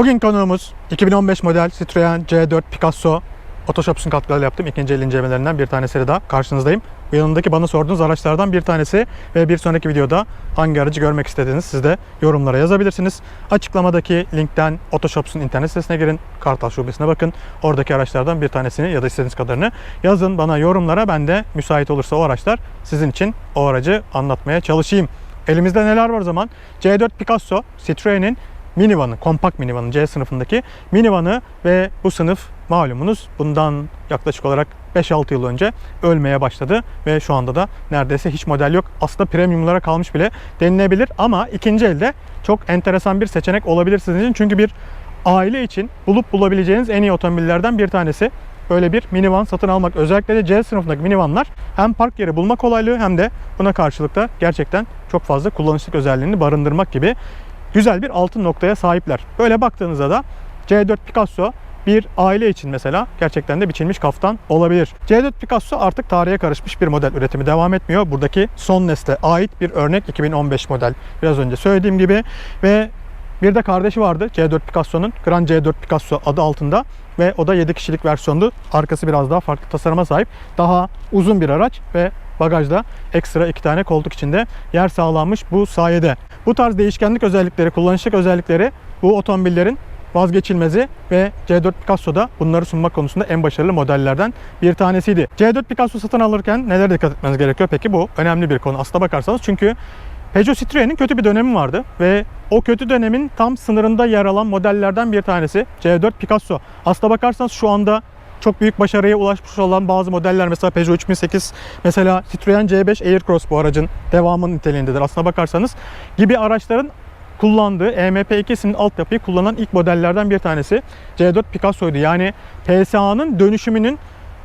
Bugün konuğumuz 2015 model Citroen C4 Picasso Otoshops'un katkılarıyla yaptığım ikinci el incelemelerinden bir tanesiyle daha karşınızdayım. Bu yanındaki bana sorduğunuz araçlardan bir tanesi ve bir sonraki videoda hangi aracı görmek istediğiniz siz de yorumlara yazabilirsiniz. Açıklamadaki linkten Otoshops'un internet sitesine girin, Kartal Şubesi'ne bakın. Oradaki araçlardan bir tanesini ya da istediğiniz kadarını yazın bana yorumlara. Ben de müsait olursa o araçlar sizin için o aracı anlatmaya çalışayım. Elimizde neler var o zaman? C4 Picasso, Citroen'in minivanı, kompakt minivanı C sınıfındaki minivanı ve bu sınıf malumunuz bundan yaklaşık olarak 5-6 yıl önce ölmeye başladı ve şu anda da neredeyse hiç model yok. Aslında premiumlara kalmış bile denilebilir ama ikinci elde çok enteresan bir seçenek olabilir sizin için. Çünkü bir aile için bulup bulabileceğiniz en iyi otomobillerden bir tanesi. Böyle bir minivan satın almak. Özellikle de C sınıfındaki minivanlar hem park yeri bulma kolaylığı hem de buna karşılık da gerçekten çok fazla kullanışlık özelliğini barındırmak gibi güzel bir altın noktaya sahipler. Böyle baktığınızda da C4 Picasso bir aile için mesela gerçekten de biçilmiş kaftan olabilir. C4 Picasso artık tarihe karışmış bir model üretimi devam etmiyor. Buradaki son nesle ait bir örnek 2015 model. Biraz önce söylediğim gibi ve bir de kardeşi vardı C4 Picasso'nun Grand C4 Picasso adı altında ve o da 7 kişilik versiyondu. Arkası biraz daha farklı tasarıma sahip. Daha uzun bir araç ve bagajda ekstra iki tane koltuk içinde yer sağlanmış bu sayede. Bu tarz değişkenlik özellikleri, kullanışlık özellikleri bu otomobillerin vazgeçilmezi ve C4 Picasso da bunları sunmak konusunda en başarılı modellerden bir tanesiydi. C4 Picasso satın alırken nelere dikkat etmeniz gerekiyor? Peki bu önemli bir konu aslına bakarsanız. Çünkü Peugeot Citroen'in kötü bir dönemi vardı ve o kötü dönemin tam sınırında yer alan modellerden bir tanesi C4 Picasso. Aslına bakarsanız şu anda çok büyük başarıya ulaşmış olan bazı modeller mesela Peugeot 3008 mesela Citroen C5 Aircross bu aracın devamının niteliğindedir aslına bakarsanız gibi araçların kullandığı E EMP2'sinin altyapıyı kullanan ilk modellerden bir tanesi C4 Picasso'ydu. Yani PSA'nın dönüşümünün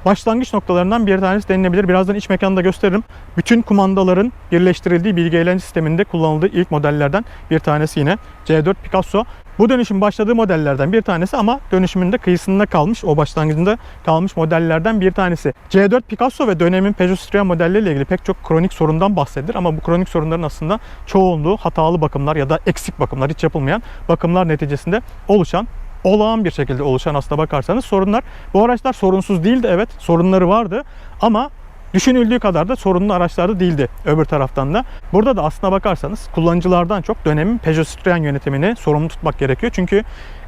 başlangıç noktalarından bir tanesi denilebilir. Birazdan iç mekanında gösteririm. Bütün kumandaların birleştirildiği bilgi eğlence sisteminde kullanıldığı ilk modellerden bir tanesi yine C4 Picasso. Bu dönüşüm başladığı modellerden bir tanesi ama dönüşümünde kıyısında kalmış, o başlangıcında kalmış modellerden bir tanesi. C4 Picasso ve dönemin Peugeot Citroen modelleriyle ilgili pek çok kronik sorundan bahsedilir ama bu kronik sorunların aslında çoğunluğu hatalı bakımlar ya da eksik bakımlar, hiç yapılmayan bakımlar neticesinde oluşan olağan bir şekilde oluşan aslına bakarsanız sorunlar. Bu araçlar sorunsuz değildi evet sorunları vardı ama düşünüldüğü kadar da sorunlu araçlarda değildi öbür taraftan da. Burada da aslına bakarsanız kullanıcılardan çok dönemin Peugeot Citroen yönetimini sorumlu tutmak gerekiyor. Çünkü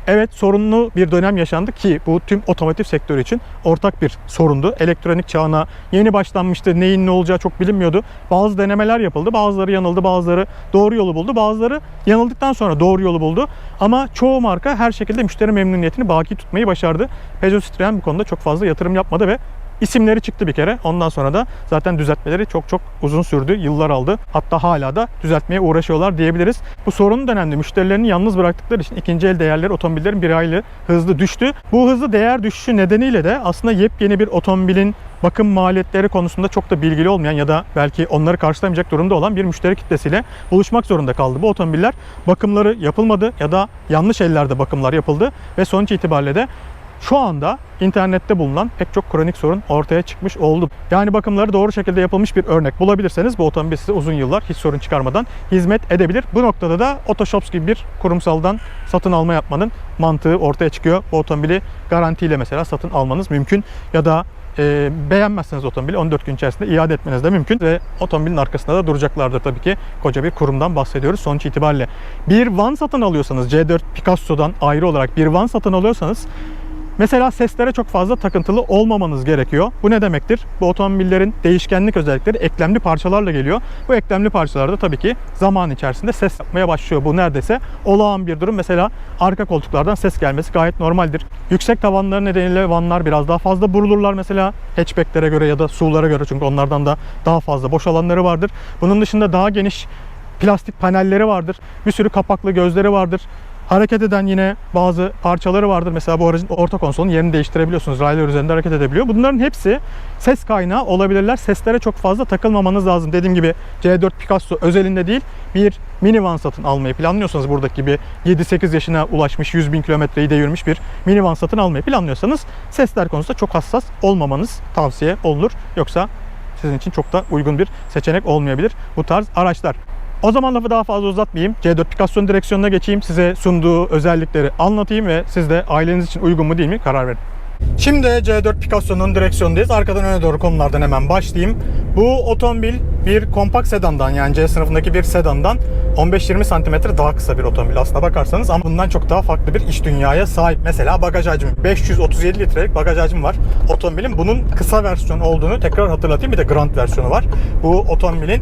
evet sorunlu bir dönem yaşandı ki bu tüm otomotiv sektörü için ortak bir sorundu. Elektronik çağına yeni başlanmıştı. Neyin ne olacağı çok bilinmiyordu. Bazı denemeler yapıldı. Bazıları yanıldı. Bazıları doğru yolu buldu. Bazıları yanıldıktan sonra doğru yolu buldu. Ama çoğu marka her şekilde müşteri memnuniyetini baki tutmayı başardı. Peugeot Citroen bu konuda çok fazla yatırım yapmadı ve isimleri çıktı bir kere. Ondan sonra da zaten düzeltmeleri çok çok uzun sürdü. Yıllar aldı. Hatta hala da düzeltmeye uğraşıyorlar diyebiliriz. Bu sorunlu dönemde müşterilerini yalnız bıraktıkları için ikinci el değerleri otomobillerin bir aylığı hızlı düştü. Bu hızlı değer düşüşü nedeniyle de aslında yepyeni bir otomobilin bakım maliyetleri konusunda çok da bilgili olmayan ya da belki onları karşılamayacak durumda olan bir müşteri kitlesiyle buluşmak zorunda kaldı. Bu otomobiller bakımları yapılmadı ya da yanlış ellerde bakımlar yapıldı ve sonuç itibariyle de şu anda internette bulunan pek çok kronik sorun ortaya çıkmış oldu. Yani bakımları doğru şekilde yapılmış bir örnek bulabilirseniz bu otomobil size uzun yıllar hiç sorun çıkarmadan hizmet edebilir. Bu noktada da Otoshops gibi bir kurumsaldan satın alma yapmanın mantığı ortaya çıkıyor. Bu otomobili garantiyle mesela satın almanız mümkün ya da e, beğenmezseniz otomobili 14 gün içerisinde iade etmeniz de mümkün ve otomobilin arkasında da duracaklardır tabii ki. Koca bir kurumdan bahsediyoruz sonuç itibariyle. Bir van satın alıyorsanız C4 Picasso'dan ayrı olarak bir van satın alıyorsanız Mesela seslere çok fazla takıntılı olmamanız gerekiyor. Bu ne demektir? Bu otomobillerin değişkenlik özellikleri eklemli parçalarla geliyor. Bu eklemli parçalarda tabii ki zaman içerisinde ses yapmaya başlıyor. Bu neredeyse olağan bir durum. Mesela arka koltuklardan ses gelmesi gayet normaldir. Yüksek tavanları nedeniyle vanlar biraz daha fazla burulurlar mesela hatchbacklere göre ya da SUV'lara göre çünkü onlardan da daha fazla boş alanları vardır. Bunun dışında daha geniş plastik panelleri vardır. Bir sürü kapaklı gözleri vardır. Hareket eden yine bazı parçaları vardır. Mesela bu aracın orta konsolun yerini değiştirebiliyorsunuz. Raylar üzerinde hareket edebiliyor. Bunların hepsi ses kaynağı olabilirler. Seslere çok fazla takılmamanız lazım. Dediğim gibi C4 Picasso özelinde değil bir minivan satın almayı planlıyorsanız buradaki gibi 7-8 yaşına ulaşmış 100 bin kilometreyi devirmiş bir minivan satın almayı planlıyorsanız sesler konusunda çok hassas olmamanız tavsiye olunur. Yoksa sizin için çok da uygun bir seçenek olmayabilir bu tarz araçlar. O zaman lafı daha fazla uzatmayayım. C4 Picasso'nun direksiyonuna geçeyim. Size sunduğu özellikleri anlatayım ve siz de aileniz için uygun mu değil mi karar verin. Şimdi C4 Picasso'nun direksiyondayız. Arkadan öne doğru konulardan hemen başlayayım. Bu otomobil bir kompakt sedandan yani C sınıfındaki bir sedandan 15-20 santimetre daha kısa bir otomobil aslına bakarsanız ama bundan çok daha farklı bir iç dünyaya sahip. Mesela bagaj hacmi 537 litrelik bagaj hacmi var otomobilin. Bunun kısa versiyon olduğunu tekrar hatırlatayım. Bir de Grand versiyonu var. Bu otomobilin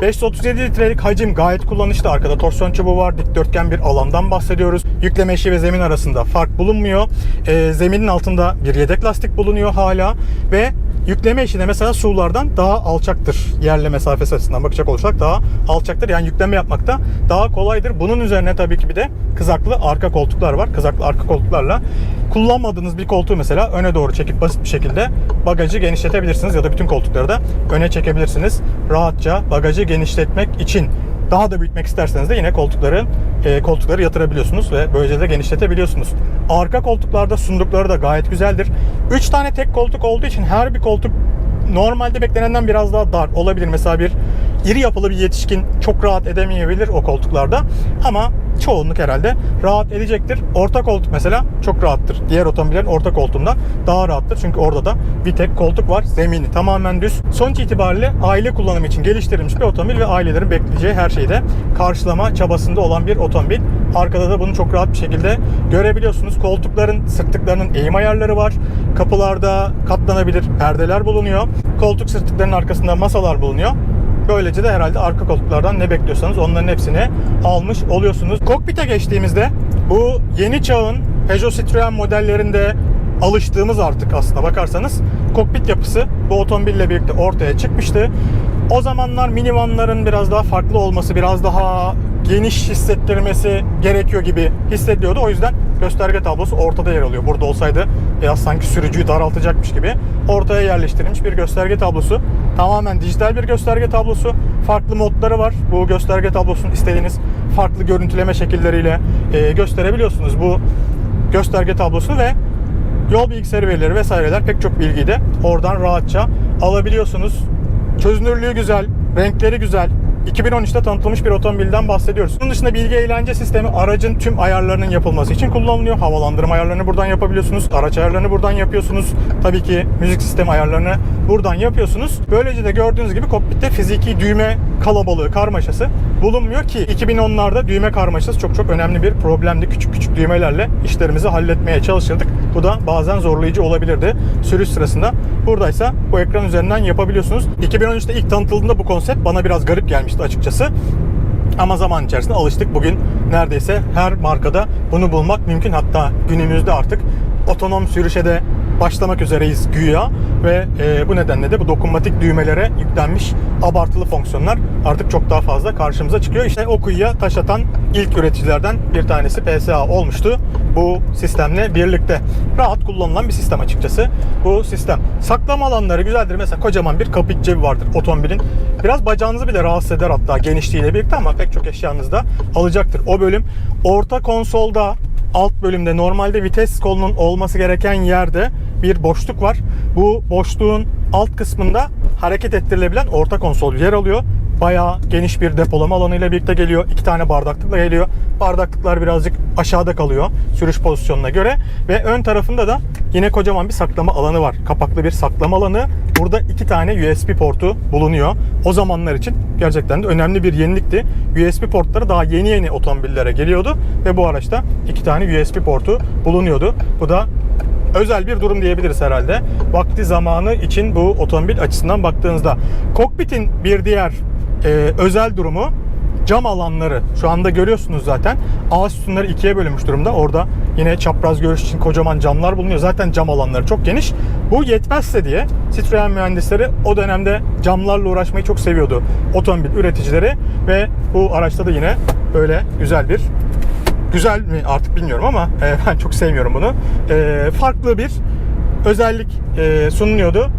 537 litrelik hacim gayet kullanışlı. Arkada torsiyon çubuğu var. Dikdörtgen bir alandan bahsediyoruz. Yükleme eşiği ve zemin arasında fark bulunmuyor. Ee, zeminin altında bir yedek lastik bulunuyor hala ve yükleme eşiğinde mesela sulardan daha alçaktır. Yerle mesafesi açısından bakacak olursak daha alçaktır. Yani yükleme yapmakta daha kolaydır. Bunun üzerine tabii ki bir de kızaklı arka koltuklar var. Kızaklı arka koltuklarla kullanmadığınız bir koltuğu mesela öne doğru çekip basit bir şekilde bagajı genişletebilirsiniz ya da bütün koltukları da öne çekebilirsiniz. Rahatça bagajı genişletmek için daha da büyütmek isterseniz de yine koltukları e, koltukları yatırabiliyorsunuz ve böylece de genişletebiliyorsunuz. Arka koltuklarda sundukları da gayet güzeldir. 3 tane tek koltuk olduğu için her bir koltuk normalde beklenenden biraz daha dar olabilir. Mesela bir iri yapılı bir yetişkin çok rahat edemeyebilir o koltuklarda. Ama çoğunluk herhalde rahat edecektir. Orta koltuk mesela çok rahattır. Diğer otomobillerin orta koltuğunda daha rahattır. Çünkü orada da bir tek koltuk var. Zemini tamamen düz. Sonuç itibariyle aile kullanımı için geliştirilmiş bir otomobil ve ailelerin bekleyeceği her şeyde karşılama çabasında olan bir otomobil. Arkada da bunu çok rahat bir şekilde görebiliyorsunuz. Koltukların sırtlıklarının eğim ayarları var. Kapılarda katlanabilir perdeler bulunuyor. Koltuk sırtlıklarının arkasında masalar bulunuyor. Böylece de herhalde arka koltuklardan ne bekliyorsanız onların hepsini almış oluyorsunuz. Kokpite geçtiğimizde bu yeni çağın Peugeot Citroen modellerinde alıştığımız artık aslına bakarsanız kokpit yapısı bu otomobille birlikte ortaya çıkmıştı. O zamanlar minivanların biraz daha farklı olması, biraz daha geniş hissettirmesi gerekiyor gibi hissediliyordu. O yüzden gösterge tablosu ortada yer alıyor. Burada olsaydı biraz sanki sürücüyü daraltacakmış gibi ortaya yerleştirilmiş bir gösterge tablosu. Tamamen dijital bir gösterge tablosu. Farklı modları var. Bu gösterge tablosunu istediğiniz farklı görüntüleme şekilleriyle e, gösterebiliyorsunuz bu gösterge tablosunu ve yol bilgisayarı verileri vesaireler pek çok bilgiyi de oradan rahatça alabiliyorsunuz. Çözünürlüğü güzel, renkleri güzel. 2013'te tanıtılmış bir otomobilden bahsediyoruz. Bunun dışında bilgi eğlence sistemi aracın tüm ayarlarının yapılması için kullanılıyor. Havalandırma ayarlarını buradan yapabiliyorsunuz. Araç ayarlarını buradan yapıyorsunuz. Tabii ki müzik sistemi ayarlarını buradan yapıyorsunuz. Böylece de gördüğünüz gibi kokpitte fiziki düğme kalabalığı, karmaşası bulunmuyor ki 2010'larda düğme karmaşası çok çok önemli bir problemdi. Küçük küçük düğmelerle işlerimizi halletmeye çalışırdık. Bu da bazen zorlayıcı olabilirdi sürüş sırasında. Buradaysa bu ekran üzerinden yapabiliyorsunuz. 2013'te ilk tanıtıldığında bu konsept bana biraz garip gelmişti açıkçası. Ama zaman içerisinde alıştık. Bugün neredeyse her markada bunu bulmak mümkün. Hatta günümüzde artık otonom sürüşe de başlamak üzereyiz güya ve e, bu nedenle de bu dokunmatik düğmelere yüklenmiş abartılı fonksiyonlar artık çok daha fazla karşımıza çıkıyor. İşte o kuyuya taş atan ilk üreticilerden bir tanesi PSA olmuştu bu sistemle birlikte. Rahat kullanılan bir sistem açıkçası bu sistem. Saklama alanları güzeldir. Mesela kocaman bir kapı cebi vardır otomobilin. Biraz bacağınızı bile rahatsız eder hatta genişliğiyle birlikte ama pek çok eşyanızı da alacaktır. O bölüm orta konsolda alt bölümde normalde vites kolunun olması gereken yerde bir boşluk var. Bu boşluğun alt kısmında hareket ettirilebilen orta konsol yer alıyor. Bayağı geniş bir depolama alanıyla birlikte geliyor. İki tane bardaklıkla geliyor. Bardaklıklar birazcık aşağıda kalıyor sürüş pozisyonuna göre. Ve ön tarafında da yine kocaman bir saklama alanı var. Kapaklı bir saklama alanı. Burada iki tane USB portu bulunuyor. O zamanlar için gerçekten de önemli bir yenilikti. USB portları daha yeni yeni otomobillere geliyordu. Ve bu araçta iki tane USB portu bulunuyordu. Bu da özel bir durum diyebiliriz herhalde. Vakti zamanı için bu otomobil açısından baktığınızda. Kokpitin bir diğer e, özel durumu cam alanları. Şu anda görüyorsunuz zaten. Ağaç sütunları ikiye bölünmüş durumda. Orada yine çapraz görüş için kocaman camlar bulunuyor. Zaten cam alanları çok geniş. Bu yetmezse diye Citroen mühendisleri o dönemde camlarla uğraşmayı çok seviyordu. Otomobil üreticileri ve bu araçta da yine böyle güzel bir güzel mi artık bilmiyorum ama e, ben çok sevmiyorum bunu. E, farklı bir özellik e, sunuluyordu.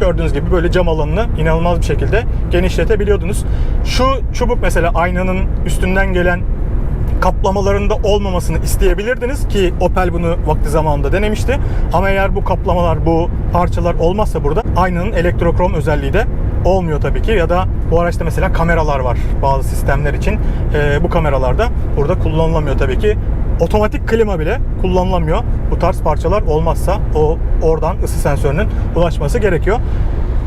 Gördüğünüz gibi böyle cam alanını inanılmaz bir şekilde genişletebiliyordunuz. Şu çubuk mesela aynanın üstünden gelen kaplamalarında olmamasını isteyebilirdiniz ki Opel bunu vakti zamanında denemişti. Ama eğer bu kaplamalar, bu parçalar olmazsa burada aynanın elektrokrom özelliği de olmuyor tabii ki. Ya da bu araçta mesela kameralar var bazı sistemler için. Ee, bu kameralarda burada kullanılamıyor tabii ki. Otomatik klima bile kullanılamıyor. Bu tarz parçalar olmazsa o oradan ısı sensörünün ulaşması gerekiyor.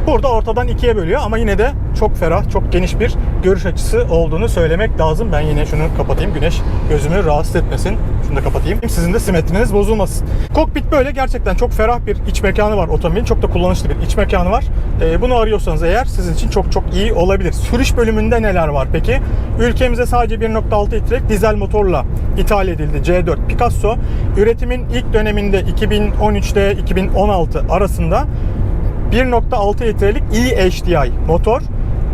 Burada ortadan ikiye bölüyor ama yine de çok ferah, çok geniş bir görüş açısı olduğunu söylemek lazım. Ben yine şunu kapatayım. Güneş gözümü rahatsız etmesin. Şunu da kapatayım. Sizin de simetriniz bozulmasın. Kokpit böyle gerçekten çok ferah bir iç mekanı var otomobilin. Çok da kullanışlı bir iç mekanı var. Ee, bunu arıyorsanız eğer sizin için çok çok iyi olabilir. Sürüş bölümünde neler var peki? Ülkemize sadece 1.6 litrelik dizel motorla ithal edildi C4 Picasso. Üretimin ilk döneminde 2013'te 2016 arasında 1.6 litrelik eHDI motor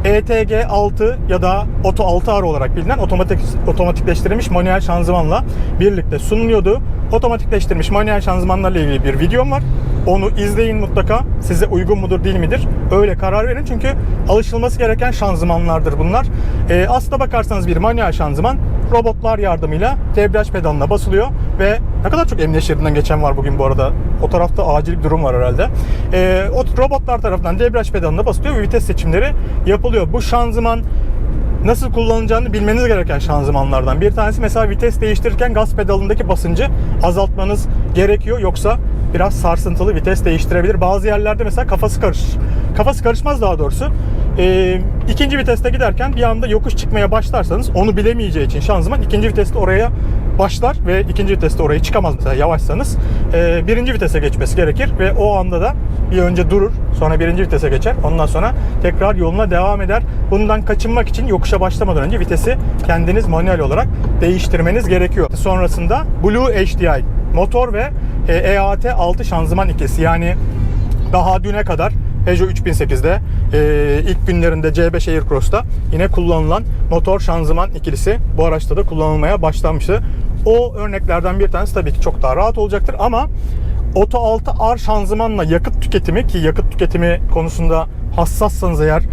ETG 6 ya da Auto 6R olarak bilinen otomatik otomatikleştirilmiş manuel şanzımanla birlikte sunuluyordu. Otomatikleştirilmiş manuel şanzımanlarla ilgili bir videom var. Onu izleyin mutlaka. Size uygun mudur değil midir? Öyle karar verin çünkü alışılması gereken şanzımanlardır bunlar. Ee, aslına bakarsanız bir manuel şanzıman robotlar yardımıyla debriyaj pedalına basılıyor ve ne kadar çok emniyet şeridinden geçen var bugün bu arada. O tarafta acil bir durum var herhalde. Ee, o robotlar tarafından debriyaj pedalına basılıyor ve vites seçimleri yapılıyor. Bu şanzıman nasıl kullanılacağını bilmeniz gereken şanzımanlardan. Bir tanesi mesela vites değiştirirken gaz pedalındaki basıncı azaltmanız gerekiyor. Yoksa biraz sarsıntılı vites değiştirebilir. Bazı yerlerde mesela kafası karışır. Kafası karışmaz daha doğrusu. Ee, ikinci viteste giderken bir anda yokuş çıkmaya başlarsanız onu bilemeyeceği için şanzıman ikinci viteste oraya başlar ve ikinci viteste oraya çıkamaz mesela yavaşsanız. Ee, birinci vitese geçmesi gerekir ve o anda da bir önce durur sonra birinci vitese geçer. Ondan sonra tekrar yoluna devam eder. Bundan kaçınmak için yokuşa başlamadan önce vitesi kendiniz manuel olarak değiştirmeniz gerekiyor. Sonrasında Blue HDI motor ve e, EAT 6 şanzıman ikisi yani daha düne kadar Peugeot 3008'de e, ilk günlerinde C5 Aircross'ta yine kullanılan motor şanzıman ikilisi bu araçta da kullanılmaya başlanmıştı. O örneklerden bir tanesi tabii ki çok daha rahat olacaktır ama Auto 6R şanzımanla yakıt tüketimi ki yakıt tüketimi konusunda hassassanız eğer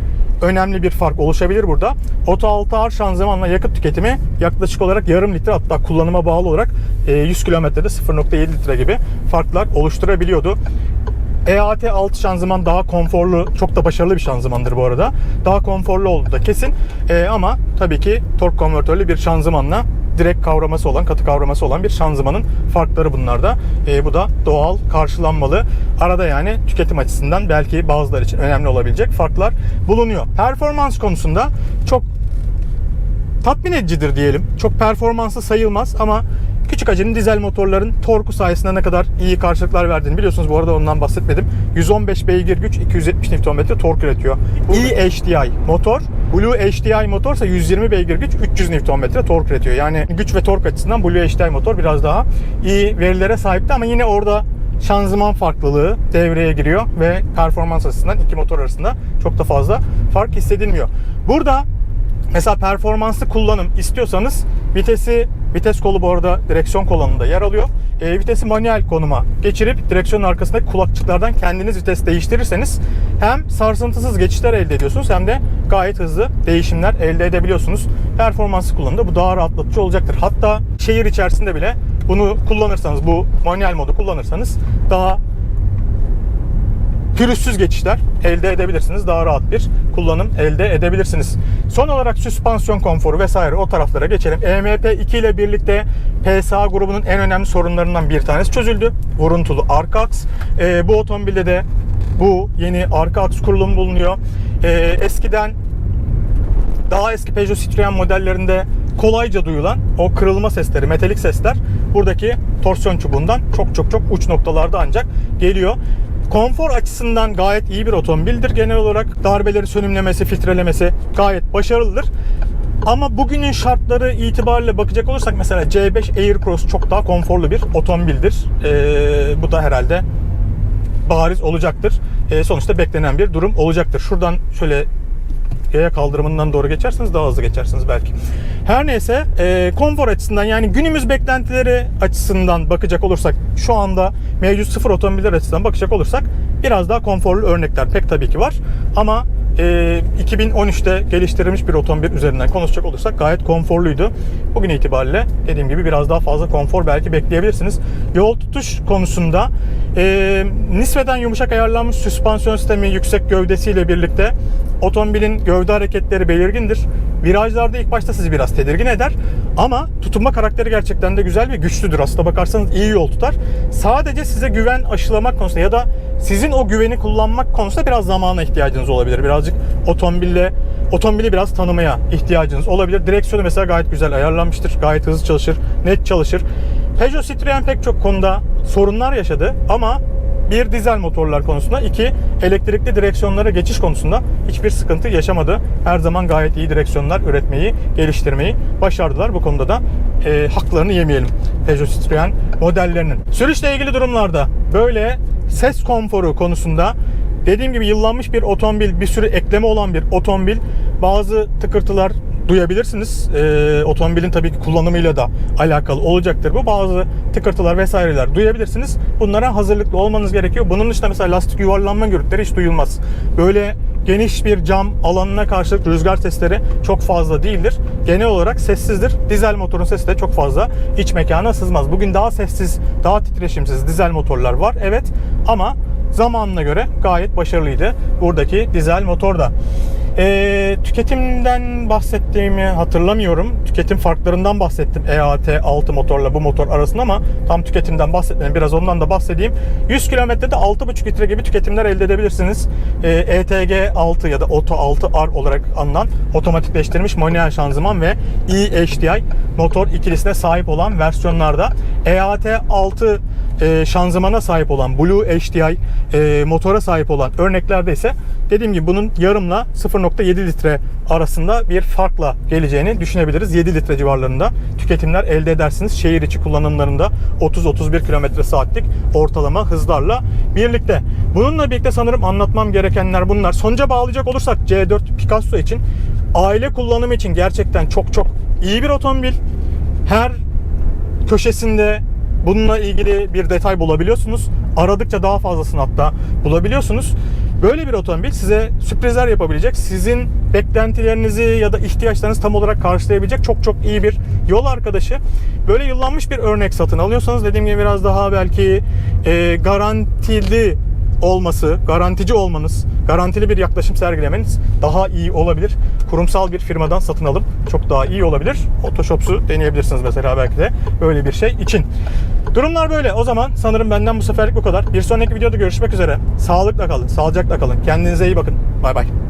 önemli bir fark oluşabilir burada. Auto 6R şanzımanla yakıt tüketimi yaklaşık olarak yarım litre hatta kullanıma bağlı olarak e, 100 kilometrede 0.7 litre gibi farklar oluşturabiliyordu. EAT 6 şanzıman daha konforlu, çok da başarılı bir şanzımandır bu arada. Daha konforlu olduğu da kesin. Ee, ama tabii ki tork konvertörlü bir şanzımanla direkt kavraması olan, katı kavraması olan bir şanzımanın farkları bunlarda. Ee, bu da doğal, karşılanmalı. Arada yani tüketim açısından belki bazıları için önemli olabilecek farklar bulunuyor. Performans konusunda çok tatmin edicidir diyelim. Çok performanslı sayılmaz ama küçük hacimli dizel motorların torku sayesinde ne kadar iyi karşılıklar verdiğini biliyorsunuz. Bu arada ondan bahsetmedim. 115 beygir güç, 270 Nm tork üretiyor. eHDI motor, Blue HDI motorsa 120 beygir güç, 300 Nm tork üretiyor. Yani güç ve tork açısından Blue HDI motor biraz daha iyi verilere sahipti ama yine orada şanzıman farklılığı devreye giriyor ve performans açısından iki motor arasında çok da fazla fark hissedilmiyor. Burada Mesela performanslı kullanım istiyorsanız vitesi vites kolu bu arada direksiyon kolonunda yer alıyor. E, vitesi manuel konuma geçirip direksiyonun arkasındaki kulakçıklardan kendiniz vites değiştirirseniz hem sarsıntısız geçişler elde ediyorsunuz hem de gayet hızlı değişimler elde edebiliyorsunuz. Performanslı kullanımda bu daha rahatlatıcı olacaktır. Hatta şehir içerisinde bile bunu kullanırsanız bu manuel modu kullanırsanız daha pürüzsüz geçişler elde edebilirsiniz. Daha rahat bir kullanım elde edebilirsiniz. Son olarak süspansiyon konforu vesaire o taraflara geçelim. EMP2 ile birlikte PSA grubunun en önemli sorunlarından bir tanesi çözüldü. Vuruntulu arka aks. Ee, bu otomobilde de bu yeni arka aks kurulumu bulunuyor. Ee, eskiden daha eski Peugeot Citroen modellerinde kolayca duyulan o kırılma sesleri, metalik sesler buradaki torsiyon çubuğundan çok çok çok uç noktalarda ancak geliyor. Konfor açısından gayet iyi bir otomobildir. Genel olarak darbeleri sönümlemesi, filtrelemesi gayet başarılıdır. Ama bugünün şartları itibariyle bakacak olursak mesela C5 Aircross çok daha konforlu bir otomobildir. Ee, bu da herhalde bariz olacaktır. Ee, sonuçta beklenen bir durum olacaktır. Şuradan şöyle yaya kaldırımından doğru geçerseniz daha hızlı geçersiniz belki. Her neyse e, konfor açısından yani günümüz beklentileri açısından bakacak olursak şu anda mevcut sıfır otomobiller açısından bakacak olursak biraz daha konforlu örnekler pek tabii ki var. Ama e, 2013'te geliştirilmiş bir otomobil üzerinden konuşacak olursak gayet konforluydu. Bugün itibariyle dediğim gibi biraz daha fazla konfor belki bekleyebilirsiniz. Yol tutuş konusunda e, nispeten yumuşak ayarlanmış süspansiyon sistemi yüksek gövdesiyle birlikte otomobilin gövde hareketleri belirgindir. Virajlarda ilk başta sizi biraz tedirgin eder ama tutunma karakteri gerçekten de güzel ve güçlüdür. Aslında bakarsanız iyi yol tutar. Sadece size güven aşılamak konusunda ya da sizin o güveni kullanmak konusunda biraz zamana ihtiyacınız olabilir. Birazcık otomobille otomobili biraz tanımaya ihtiyacınız olabilir. Direksiyonu mesela gayet güzel ayarlanmıştır. Gayet hızlı çalışır, net çalışır. Peugeot Citroen pek çok konuda sorunlar yaşadı ama bir dizel motorlar konusunda, iki elektrikli direksiyonlara geçiş konusunda hiçbir sıkıntı yaşamadı. Her zaman gayet iyi direksiyonlar üretmeyi, geliştirmeyi başardılar. Bu konuda da e, haklarını yemeyelim Peugeot Citroen modellerinin. Sürüşle ilgili durumlarda böyle ses konforu konusunda dediğim gibi yıllanmış bir otomobil, bir sürü ekleme olan bir otomobil bazı tıkırtılar duyabilirsiniz. Ee, otomobilin tabii ki kullanımıyla da alakalı olacaktır bu. Bazı tıkırtılar vesaireler duyabilirsiniz. Bunlara hazırlıklı olmanız gerekiyor. Bunun dışında mesela lastik yuvarlanma gürültüleri hiç duyulmaz. Böyle geniş bir cam alanına karşılık rüzgar sesleri çok fazla değildir. Genel olarak sessizdir. Dizel motorun sesi de çok fazla iç mekana sızmaz. Bugün daha sessiz, daha titreşimsiz dizel motorlar var. Evet ama zamanına göre gayet başarılıydı buradaki dizel motor da. Ee, tüketimden bahsettiğimi hatırlamıyorum. Tüketim farklarından bahsettim EAT 6 motorla bu motor arasında ama tam tüketimden bahsetmedim. Biraz ondan da bahsedeyim. 100 kilometrede 6,5 litre gibi tüketimler elde edebilirsiniz. Ee, ETG 6 ya da Auto 6R olarak anılan otomatikleştirilmiş manuel şanzıman ve eHDI motor ikilisine sahip olan versiyonlarda EAT 6 e, şanzımana sahip olan Blue HDI e, motora sahip olan örneklerde ise dediğim gibi bunun yarımla 0.7 litre arasında bir farkla geleceğini düşünebiliriz. 7 litre civarlarında tüketimler elde edersiniz. Şehir içi kullanımlarında 30-31 km saatlik ortalama hızlarla birlikte. Bununla birlikte sanırım anlatmam gerekenler bunlar. Sonuca bağlayacak olursak C4 Picasso için aile kullanımı için gerçekten çok çok iyi bir otomobil. Her köşesinde bununla ilgili bir detay bulabiliyorsunuz. Aradıkça daha fazlasını hatta bulabiliyorsunuz. Böyle bir otomobil size sürprizler yapabilecek, sizin beklentilerinizi ya da ihtiyaçlarınızı tam olarak karşılayabilecek çok çok iyi bir yol arkadaşı. Böyle yıllanmış bir örnek satın alıyorsanız dediğim gibi biraz daha belki e, garantili olması, garantici olmanız, garantili bir yaklaşım sergilemeniz daha iyi olabilir. Kurumsal bir firmadan satın alıp çok daha iyi olabilir. Photoshop'su deneyebilirsiniz mesela belki de böyle bir şey için. Durumlar böyle. O zaman sanırım benden bu seferlik bu kadar. Bir sonraki videoda görüşmek üzere. Sağlıkla kalın, sağlıcakla kalın. Kendinize iyi bakın. Bay bay.